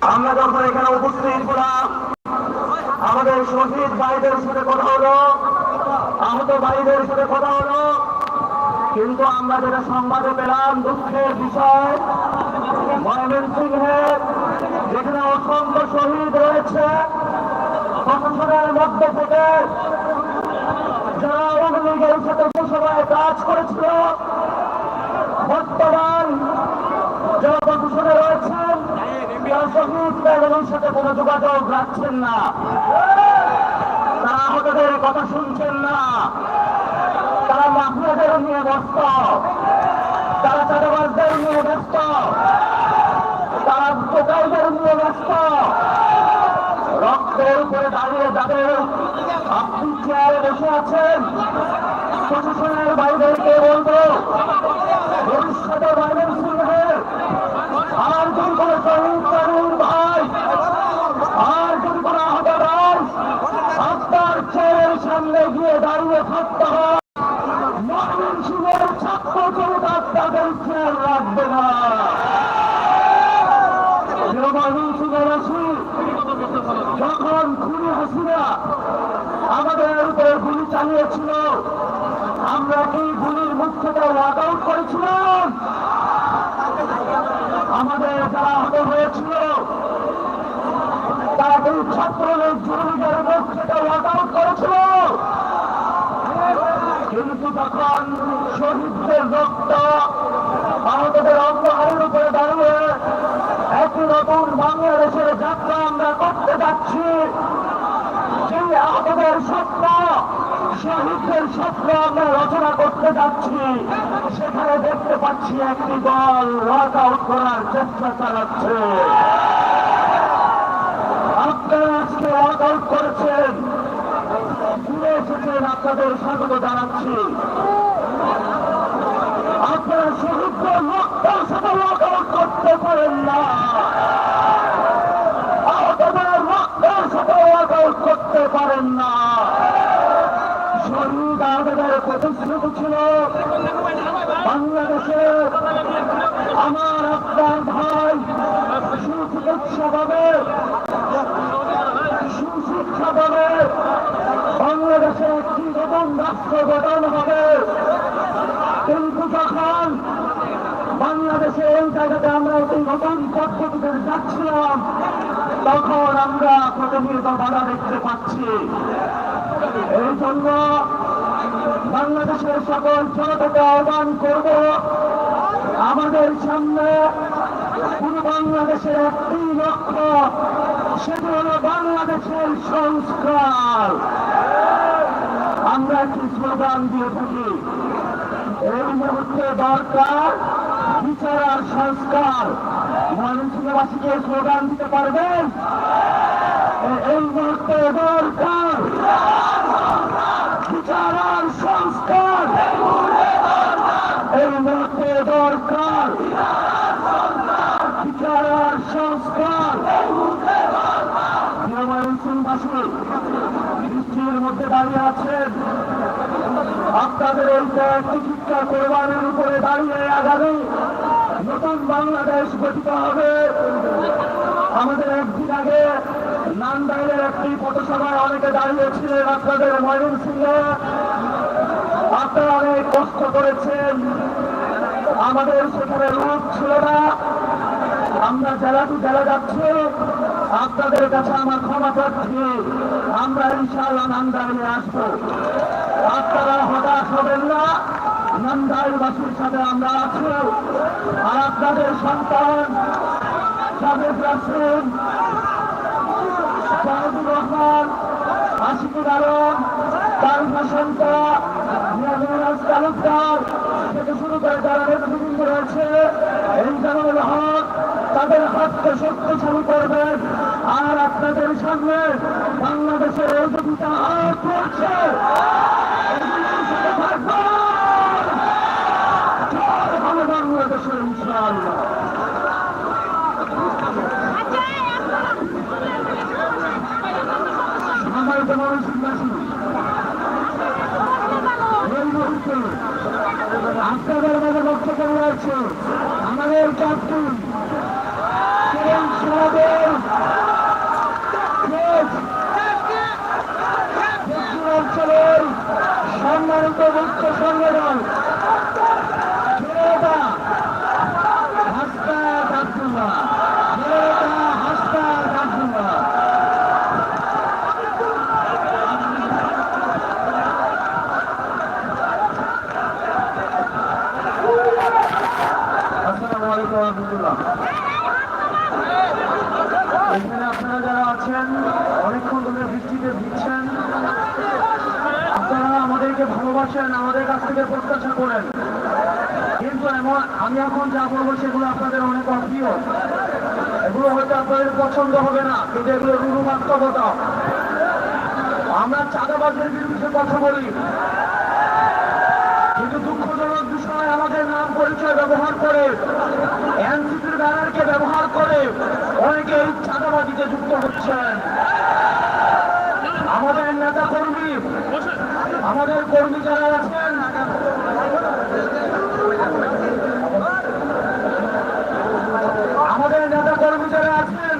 আমরা যখন এখানে উপস্থিত হলাম আমাদের শহীদ ভাইদের সাথে কথা হলো, আহত ভাইদের সাথে কথা হলো, কিন্তু আমরা যেটা সংবাদে পেলাম, দুঃখের বিষয়, ময়মনসিংহে যেখানে অসংখ্য শহীদ রয়েছে প্রশাসনের মধ্যে থেকে যারা আওয়ামী লীগের সাথে সে সময় কাজ করেছিল, বর্তমান যারা প্রশাসনে রয়েছেন প্যানেলের সাথে কোনো যোগাযোগ রাখছেন তারা আহতদের কথা শুনছেন দাঁড়িয়ে যাদের আপনি চেয়ারে বসে আছেন, প্রশাসনের বাইরেকে বলব, ভবিষ্যতে বাইরের সিংহের আর যদি কোনো শহীদ তরুণ ভাই আর যদি কোনো আহত ভাই আপনার চেয়ারের সামনে গিয়ে দাঁড়িয়ে থাকতে হয় মহাবীর সিংহের ছাত্র জনতা তাদের আমাদের চালিয়েছিল আমরা কি গুলির মুখ থেকে ওয়াক করেছিলাম আমাদের যারা হয়েছিল, তারা ছাত্রলীগ যুবলীগের মুখ থেকে ওয়াক আউট করেছিল কিন্তু শহীদদের রক্ত আহতদের অঙ্গহারের উপরে দাঁড়িয়ে একটি নতুন বাংলাদেশের যাত্রা আমরা করতে যাচ্ছি। সেই আহতদের স্বপ্ন শহীদদের স্বপ্ন আমরা রচনা করতে যাচ্ছি। সেখানে দেখতে পাচ্ছি একটি দল ওয়াক আউট করার চেষ্টা চালাচ্ছে। আপনারা আজকে ওয়াক আউট করেছেন। ঘুরে এসেছেন আপনাদের স্বাগত জানাচ্ছি। আপনারা শহীদদের রক্তের সাথে করতে পারেন না আহতদের রক্তের সাথে করতে পারেন না আমার আপনার ভাই সুচিকিৎসা পাবে সুশিক্ষা পাবে বাংলাদেশে একটি নতুন রাষ্ট্র গঠন হবে কিন্তু যখন বাংলাদেশে এই জায়গাতে আমরা একটি নতুন পদ্ধতিতে যাচ্ছিলাম, তখন আমরা প্রতিনিয়ত বাধা দেখতে পাচ্ছি। এই জন্য বাংলাদেশের সকল জনতাকে আহ্বান করব, আমাদের সামনে পুরো বাংলাদেশের একটি লক্ষ্য, সেটি হল বাংলাদেশের সংস্কার। আমরা একটি স্লোগান দিয়ে থাকি। এই মুহূর্তে দরকার বিচার আর সংস্কার। ময়মনসিংহবাসীকে স্লোগান দিতে পারবেন? এই মুহূর্তে দরকার বিচার আর সংস্কার। এই মুহূর্তে দরকার বিচার আর সংস্কার। আপনাদের এই ত্যাগ চিকিৎসা কোরবানের উপরে দাঁড়িয়ে আগামী নতুন বাংলাদেশ গঠিত হবে। আমাদের একদিন আগে নান্দাইলের একটি পথসভায় অনেকে দাঁড়িয়েছিলেন আপনাদের ময়ূর সিংহে। আপনারা অনেক কষ্ট করেছেন। আমাদের সেখানে রূপ ছিল না। আমরা জেলা টু জেলা যাচ্ছি। আপনাদের কাছে আমার ক্ষমা চাচ্ছি আমরা ইনশাআল্লাহ নান্দাইলে আসব। আপনারা হতাশ হবেন না। নান্দাইলবাসীর সাথে আমরা আছি। আর আপনাদের সন্তান, সাবেক রাসুল জাহিদুর রহমান, আশিকুর আলম তারিফা সন্তা তালুকদার থেকে শুরু করে যারা নেতৃবৃন্দ রয়েছে, এই হক তাদের হাতকে শক্তিশালী করবেন আর আপনাদের সামনে বাংলাদেশের এই দুটা করছে আপনাদের মাঝে বক্তব্য রয়েছে আমাদের ক্যাপ্টেন সমাজের অঞ্চলের সম্মানিত মুখ্য সংগঠন আমাদেরকে ভালোবাসেন, আমাদের কাছ থেকে প্রত্যাশা করেন। কিন্তু এমন, আমি এখন যা বলব সেগুলো আপনাদের অনেক অপ্রিয়। এগুলো হয়তো আপনাদের পছন্দ হবে না, কিন্তু এগুলো রুরু বাস্তবতা। আমরা চাঁদাবাজের বিরুদ্ধে কথা বলি। কিন্তু দুঃখজনক বিষয়, আমাদের নাম পরিচয় ব্যবহার করে, এনসিপির ব্যানারকে ব্যবহার করে অনেকে এই চাঁদাবাজিতে যুক্ত হচ্ছেন। আমাদের নেতা কর্মী আমাদের কর্মী যারা আছেন, আমাদের নেতা কর্মী যারা আছেন,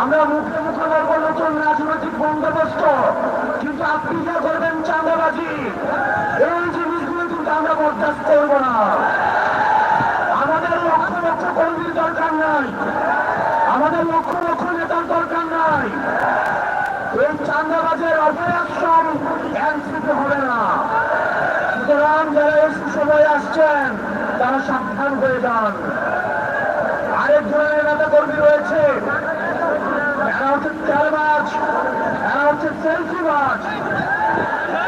আমরা মুখে মুখে বলব, নতুন রাজনৈতিক বন্দোবস্ত। কিন্তু আপনি যা করবেন চাঁদাবাজি, এই জিনিসগুলো কিন্তু আমরা বরদাস্ত করব না। আমাদের লক্ষ লক্ষ কর্মীর দরকার নাই। আমাদের লক্ষ লক্ষ নেতার দরকার নাই। এই চাঁদাবাজের অপরাশ্রম হবে না। সুতরাং যারা এই সুসময় আসছেন, তারা সাবধান হয়ে যান। আরেক ধরনের নেতা কর্মী রয়েছে।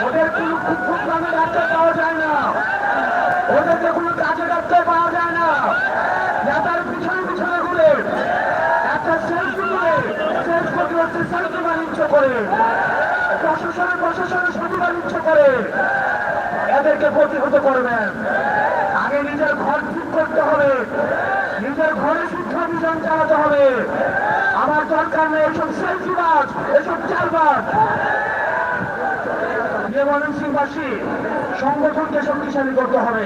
ওদের পাওয়া যায় না। পাওয়া যায় না। পিছনে একটা করে সেলফি করে। প্রশাসনের প্রশাসনের সাথে বাণিজ্য করে। এদেরকে প্রতিহত করবেন আগে নিজের ঘর ঠিক করতে হবে। নিজের ঘরে শিক্ষা অভিযান চালাতে হবে। আমার দরকার নেই এসব সেলফিবাজ এসব চালবাজ ময়মনসিংহবাসী, সংগঠনকে শক্তিশালী করতে হবে।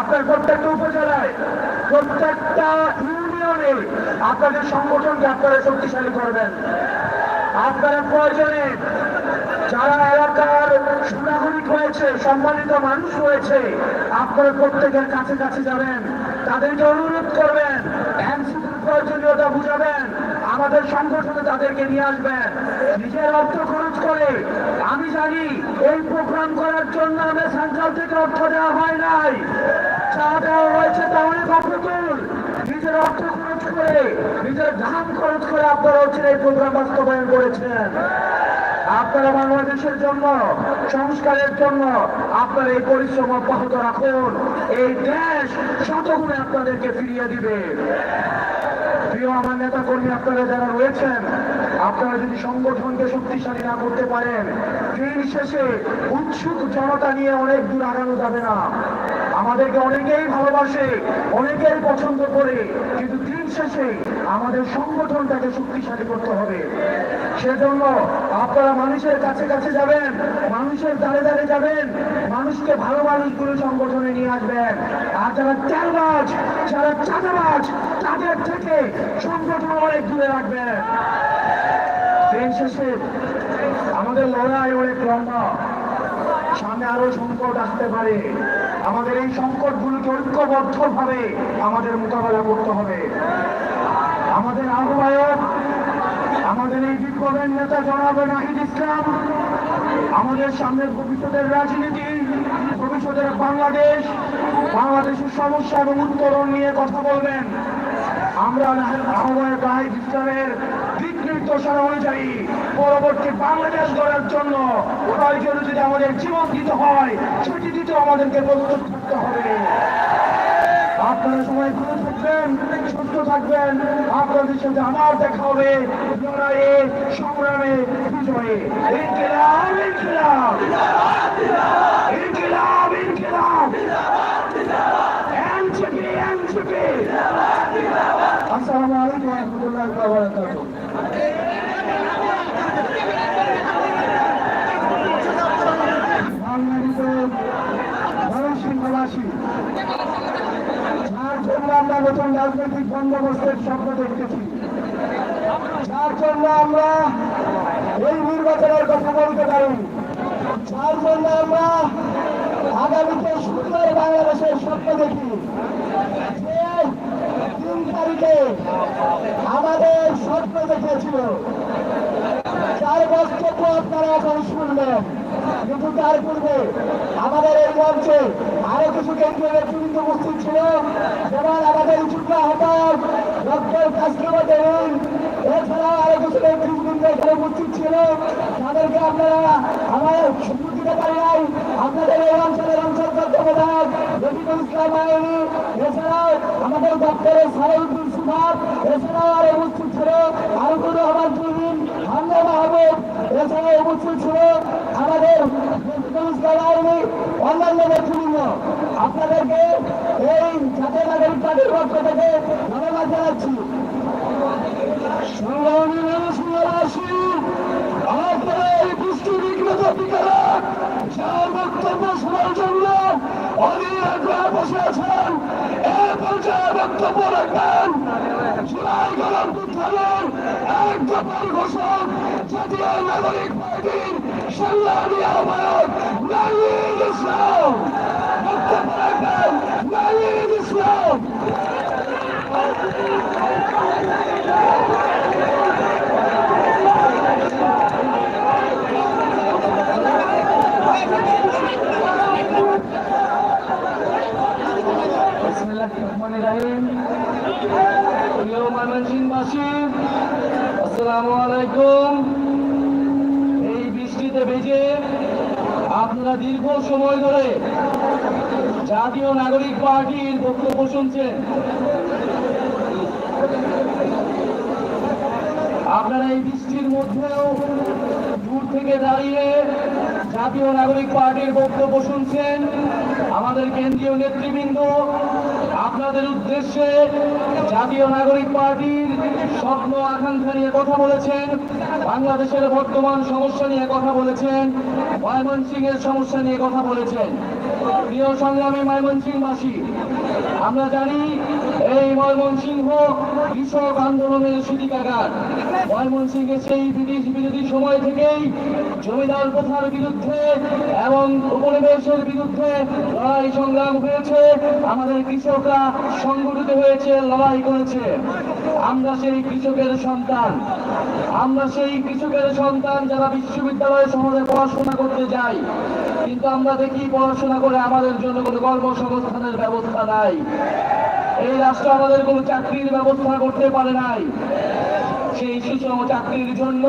আপনার প্রত্যেকটা উপজেলায়, প্রত্যেকটা ইউনিয়নে আপনাদের সংগঠনকে আপনারা শক্তিশালী করবেন আপনারা প্রয়োজনে যারা এলাকার সুনাগরিক হয়েছে, সম্মানিত মানুষ রয়েছে আপনারা প্রত্যেকের কাছে কাছে যাবেন। তাদেরকে অনুরোধ করবেন প্রয়োজনীয়তা বুঝাবেন, আমাদের সংগঠনে তাদেরকে নিয়ে আসবেন। নিজের অর্থ খরচ করে, আমি জানি এই প্রোগ্রাম করার জন্য আমরা সেন্ট্রাল থেকে অর্থ দেওয়া হয় নাই। চা দেওয়া হয়েছে তা অনেক অপ্রতুল। নিজের অর্থ খরচ করে নিজের ধান খরচ করে আপনারা হচ্ছে এই প্রোগ্রাম বাস্তবায়ন করেছেন। আপনারা বাংলাদেশের জন্য, সংস্কারের জন্য আপনারা এই পরিশ্রম অব্যাহত রাখুন। এই দেশ শতগুণে আপনাদেরকে ফিরিয়ে দিবে। প্রিয় আমার নেতা কর্মী আপনারা যারা রয়েছেন, আপনারা যদি সংগঠনকে শক্তিশালী না করতে পারেন, দিন শেষে উৎসুক জনতা নিয়ে অনেক দূর আগানো যাবে না। আমাদেরকে অনেকেই ভালোবাসে, অনেকেই পছন্দ করে, কিন্তু দিন শেষে আমাদের সংগঠনটাকে শক্তিশালী করতে হবে। সেজন্য আপনারা মানুষের কাছে কাছে যাবেন, মানুষের দ্বারে দ্বারে যাবেন, মানুষকে ভালো মানুষগুলো সংগঠনে নিয়ে আসবেন। আর যারা চালবাজ, যারা চাঁদাবাজ, তাদের থেকে সংগঠন অনেক দূরে রাখবেন। দিন শেষে আমাদের লড়াই অনেক লম্বা। সামনে আরও সংকট আসতে পারে। আমাদের এই সংকটগুলোকে ঐক্যবদ্ধ ভাবে আমাদের মোকাবেলা করতে হবে। আমাদের আহ্বায়ক, আমাদের এই বিপ্লবের নেতা জনাবে নাহিদ ইসলাম, আমাদের সামনের ভবিষ্যতের রাজনীতি, ভবিষ্যতের বাংলাদেশ, বাংলাদেশের সমস্যা এবং উত্তরণ নিয়ে কথা বলবেন। আমরা আহ্বায়ক নাহিদ ইসলামের দিক নির্দেশনা অনুযায়ী পরবর্তী বাংলাদেশ গড়ার জন্য প্রয়োজন যদি আমাদের জীবন দিতে হয়, সেটি আমাদেরকে প্রস্তুত থাকতে হবে। আপনারা সবাই ভালো থাকবেন সুস্থ থাকবেন। আপনাদের সাথে আমার দেখা হবে লড়াইয়ে, সংগ্রামে, বিজয়ে। আসসালামু আলাইকুম রাহমাতুল্লাহি বাংলাদেশের ময়মনসিংহবাসী যার জন্য আমরা নতুন রাজনৈতিক বন্দোবস্তের স্বপ্ন দেখতেছি। যার জন্য আমরা এই নির্বাচনের কথা বলতে পারি। যার জন্য আমরা আগামীতে সুন্দর বাংলাদেশের স্বপ্ন দেখি। তিন তারিখে আমাদের স্বপ্ন দেখেছিল তার বক্তব্য আপনারা এখন শুনবেন কিন্তু তার পূর্বে আমাদের এই মঞ্চে আরও কিছু কেন্দ্রীয় নেতৃবৃন্দ উপস্থিত ছিল যেমন আমাদের ডক্টর কাস্টমার দেবেন। এছাড়াও আরও কিছু উপস্থিত ছিল তাদেরকে আপনারা আমার সুযোগ দিতে পারি নাই। আপনাদের এই অঞ্চলের অঞ্চল তত্ত্বাবধায়ক রফিকুল ইসলাম এছাড়াও আমাদের দপ্তরের সালাউদ্দিন সুভাষ, এছাড়াও আরও উপস্থিত ছিল আরুকুর রহমান তুহিন মাহবুব এছাড়াও উপস্থিত ছিল আমাদের আইনি অন্যান্য নেতৃবৃন্দ আপনাদেরকে এই জাতীয় নাগরিক পার্টির পক্ষ থেকে ধন্যবাদ জানাচ্ছি বৃষ্টি বিঘ্নত বক্তব্য শোনার জন্য অনেক আগ্রহে বসে আছেন। এ পর্যায়ে বক্তব্য রাখবেন জুলাই গরম উত্থানের এক দফার ঘোষক জাতীয় নাগরিক পার্টির সংগ্রামী আহ্বায়ক নাইম ইসলাম। বক্তব্য রাখবেন নাইম ইসলাম। এই বৃষ্টিতে ভেজে আপনারা দীর্ঘ সময় ধরে জাতীয় নাগরিক পার্টির বক্তব্য শুনছেন। আপনারা এই বৃষ্টির মধ্যেও দূর থেকে দাঁড়িয়ে জাতীয় নাগরিক পার্টির বক্তব্য শুনছেন। আমাদের কেন্দ্রীয় নেতৃবৃন্দ আপনাদের উদ্দেশ্যে জাতীয় নাগরিক পার্টির স্বপ্ন আকাঙ্ক্ষা নিয়ে কথা বলেছেন, বাংলাদেশের বর্তমান সমস্যা নিয়ে কথা বলেছেন ময়মনসিং এর সমস্যা নিয়ে কথা বলেছেন। প্রিয় সংগ্রামী ময়মনসিংহবাসী, আমরা জানি এই ময়মনসিংহ কৃষক আন্দোলনের সুতিকাগার ময়মনসিংহে সেই ব্রিটিশ বিরোধী সময় থেকেই জমিদার প্রথার বিরুদ্ধে এবং উপনিবেশের বিরুদ্ধে লড়াই সংগ্রাম হয়েছে। আমাদের কৃষকরা সংগঠিত হয়েছে, লড়াই করেছে। আমরা সেই কৃষকের সন্তান। আমরা সেই কৃষকের সন্তান যারা বিশ্ববিদ্যালয়ে সমাজে পড়াশোনা করতে যাই কিন্তু আমরা দেখি পড়াশোনা করে আমাদের জন্য কোনো কর্মসংস্থানের ব্যবস্থা নাই। এই রাষ্ট্র আমাদের কোনো চাকরির ব্যবস্থা করতে পারে নাই। সেই সুষম চাকরির জন্য,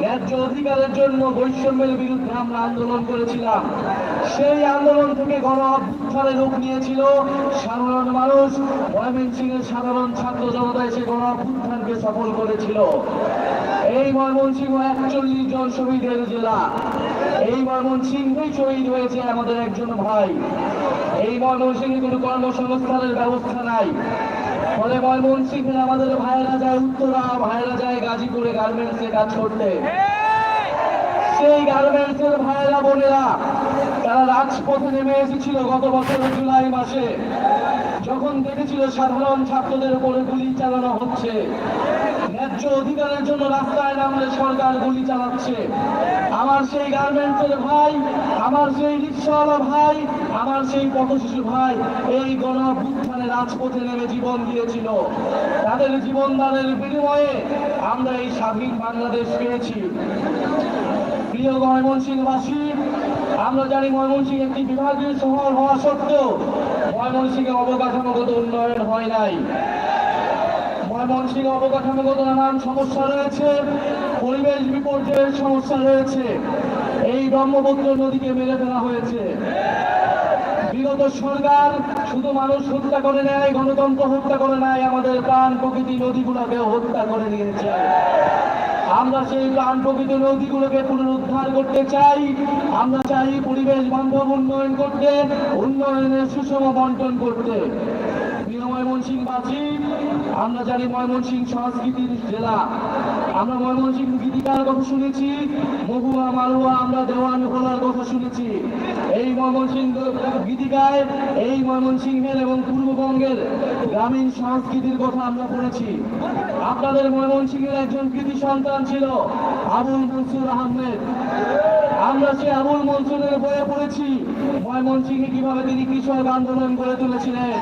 ন্যায্য অধিকারের জন্য বৈষম্যের বিরুদ্ধে আমরা আন্দোলন করেছিলাম। সেই আন্দোলন থেকে গণ অভ্যুত্থানে রূপ নিয়েছিল সাধারণ মানুষ। ময়মনসিংহের সাধারণ ছাত্র জনতা এসে গণ অভ্যুত্থানকে সফল করেছিল। এই ময়মনসিংহ একচল্লিশ জন শহীদের জেলা। এই ময়মনসিংহেই শহীদ হয়েছে আমাদের একজন ভাই। এই ময়মনসিংহে কোনো কর্মসংস্থানের ব্যবস্থা নাই। ফলে ময়মনসিংহে আমাদের ভাইরা যায় উত্তরা ভাইরা যায় গাজীপুরে গার্মেন্টসে কাজ করতে। সেই গার্মেন্টসের ভাইরা বোনেরা তারা রাজপথে নেমে এসেছিল গত বছরের জুলাই মাসে। যখন দেখেছিল সাধারণ ছাত্রদের উপরে গুলি চালানো হচ্ছে। ন্যায্য অধিকারের জন্য রাস্তায় নামলে সরকার গুলি চালাচ্ছে। আমার সেই গার্মেন্টসের ভাই, আমার সেই রিক্সাওয়ালা ভাই, আমার সেই পথশিশু ভাই, এই গণ রাজপথে নেমে জীবন দিয়েছিল। তাদের জীবনদানের বিনিময়ে আমরা এই স্বাধীন বাংলাদেশ পেয়েছি। প্রিয় ময়মনসিংহবাসী আমরা জানি ময়মনসিংহ একটি বিভাগীয় শহর হওয়া সত্ত্বেও ময়মনসিংহে অবকাঠামোগত উন্নয়ন হয় নাই। ময়মনসিংহে অবকাঠামোগত নানান সমস্যা রয়েছে, পরিবেশ বিপর্যয়ের সমস্যা রয়েছে, এই ব্রহ্মপুত্র নদীকে মেরে ফেলা হয়েছে। বিগত সরকার শুধু মানুষ হত্যা করে নেয়, গণতন্ত্র হত্যা করে নেয়, আমাদের প্রাণ প্রকৃতি নদীগুলোকে হত্যা করে নিয়েছে আমরা সেই প্রাণ প্রকৃত নদীগুলোকে পুনরুদ্ধার করতে চাই। আমরা চাই পরিবেশ বান্ধব উন্নয়ন করতে, উন্নয়নের সুষম বন্টন করতে। প্রিয় ময়মনসিংহবাসী আমরা জানি ময়মনসিংহ সংস্কৃতির জেলা। আমরা ময়মনসিংহ গীতিকার কথা শুনেছি, মহুয়া মালুয়া আমরা দেওয়ান খোলার কথা শুনেছি। এই ময়মনসিংহ গীতিকায়, এই ময়মনসিংহের এবং পূর্ববঙ্গের গ্রামীণ সংস্কৃতির কথা আমরা পড়েছি। আপনাদের ময়মনসিংহের একজন কৃতি সন্তান ছিল আবুল মনসুর আহমেদ। আমরা সে আবুল মনসুরের বয়ে পড়েছি। ময়মনসিংহে কীভাবে তিনি কৃষক আন্দোলন গড়ে তুলেছিলেন?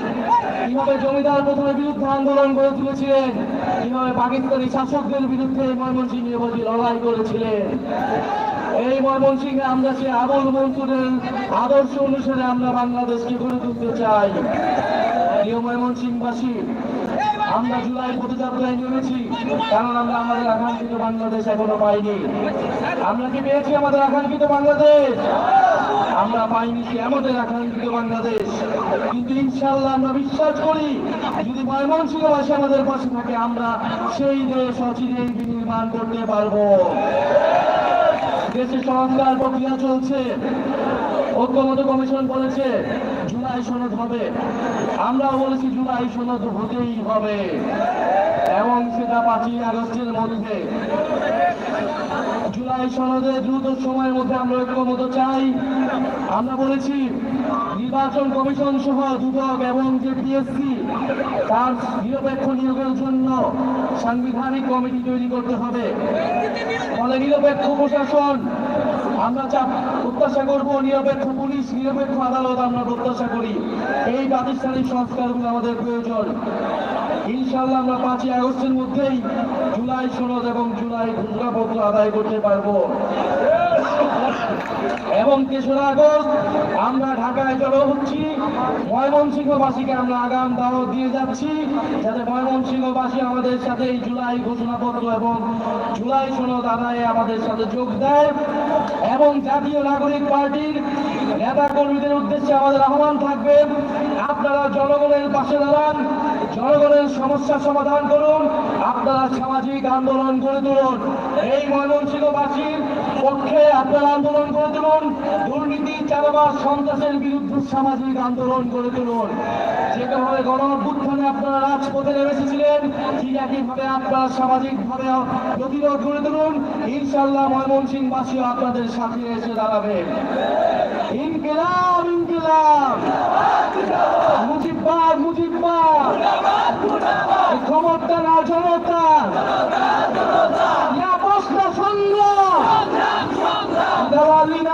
কীভাবে জমিদার প্রথমে বিরুদ্ধে আন্দোলন গড়ে তুলেছিলেন? কীভাবে পাকিস্তানি শাসকদের বিরুদ্ধে ময়মনসিংহে বসে লড়াই করেছিলেন? এই ময়মনসিংহে আমরা সে আবুল মনসুরের আদর্শ অনুসারে আমরা বাংলাদেশকে গড়ে তুলতে চাই। প্রিয় ময়মনসিংহবাসী আমরা জুলাই পদযাত্রায় নেমেছি কারণ আমরা আমাদের আকাঙ্ক্ষিত বাংলাদেশ এখনও পাইনি। আমরা কি পেয়েছি আমাদের আকাঙ্ক্ষিত বাংলাদেশ? আমরা পাইনি কি আমাদের আকাঙ্ক্ষিত বাংলাদেশ। কিন্তু ইনশাল্লাহ আমরা বিশ্বাস করি, যদি ময়মনসিংহবাসী আমাদের পাশে থাকে, আমরা সেই দেশ অচিরেই বিনির্মাণ করতে পারব। দেশে সংস্কার প্রক্রিয়া চলছে। ঐক্যমত কমিশন বলেছে জুলাই সনদ হবে। আমরাও বলেছি জুলাই সনদ হতেই হবে। এবং সেটা পাঁচই আগস্টের মধ্যে। জুলাই সনদে দ্রুত সময়ের মধ্যে আমরা ঐক্যমত চাই। আমরা বলেছি, নির্বাচন কমিশন সহ দুদক এবং যে পিএসসি তার নিরপেক্ষ নিয়োগের জন্য সাংবিধানিক কমিটি তৈরি করতে হবে। ফলে নিরপেক্ষ প্রশাসন আমরা যা প্রত্যাশা করব নিরপেক্ষ পুলিশ, নিরপেক্ষ আদালত আমরা প্রত্যাশা করি। এই প্রাতিষ্ঠানিক সংস্কারগুলো আমাদের প্রয়োজন। ইনশাল্লাহ আমরা পাঁচই আগস্টের মধ্যেই জুলাই সনদ এবং জুলাই ঘোষণাপত্র আদায় করতে পারব। এবং তেসরা আগস্ট আমরা ঢাকায় জড়ো হচ্ছি ময়মনসিংহবাসীকে আমরা আগাম দাওয়াত দিয়ে যাচ্ছি, যাতে ময়মনসিংহবাসী আমাদের সাথে এই জুলাই ঘোষণাপত্র এবং জুলাই সনদ আদায়ে আমাদের সাথে যোগ দেয়। এবং জাতীয় নাগরিক পার্টির নেতা কর্মীদের উদ্দেশ্যে আমাদের আহ্বান থাকবে, আপনারা জনগণের পাশে দাঁড়ান, জনগণের সমস্যা সমাধান করুন, আপনারা সামাজিক আন্দোলন গড়ে তুলুন। এই ময়মনসিংহবাসীর পক্ষে আপনারা আন্দোলন করে তুলুন, দুর্নীতি চালাবাস সন্ত্রাসের বিরুদ্ধে সামাজিক আন্দোলন করে তুলুন। যেভাবে গণ অভ্যুত্থানে আপনারা রাজপথে নেমে এসেছিলেন ঠিক একইভাবে আপনারা সামাজিকভাবে প্রতিরোধ গড়ে তুলুন। ইনশাল্লাহ ময়মনসিংহবাসীও আপনাদের সাথে এসে দাঁড়াবে। ইনকিলাব ইনকিলাব। মুজিব্বাদ মুজিব্বাদ। ক্ষমতা না জনতা। ইয়া አካባቢና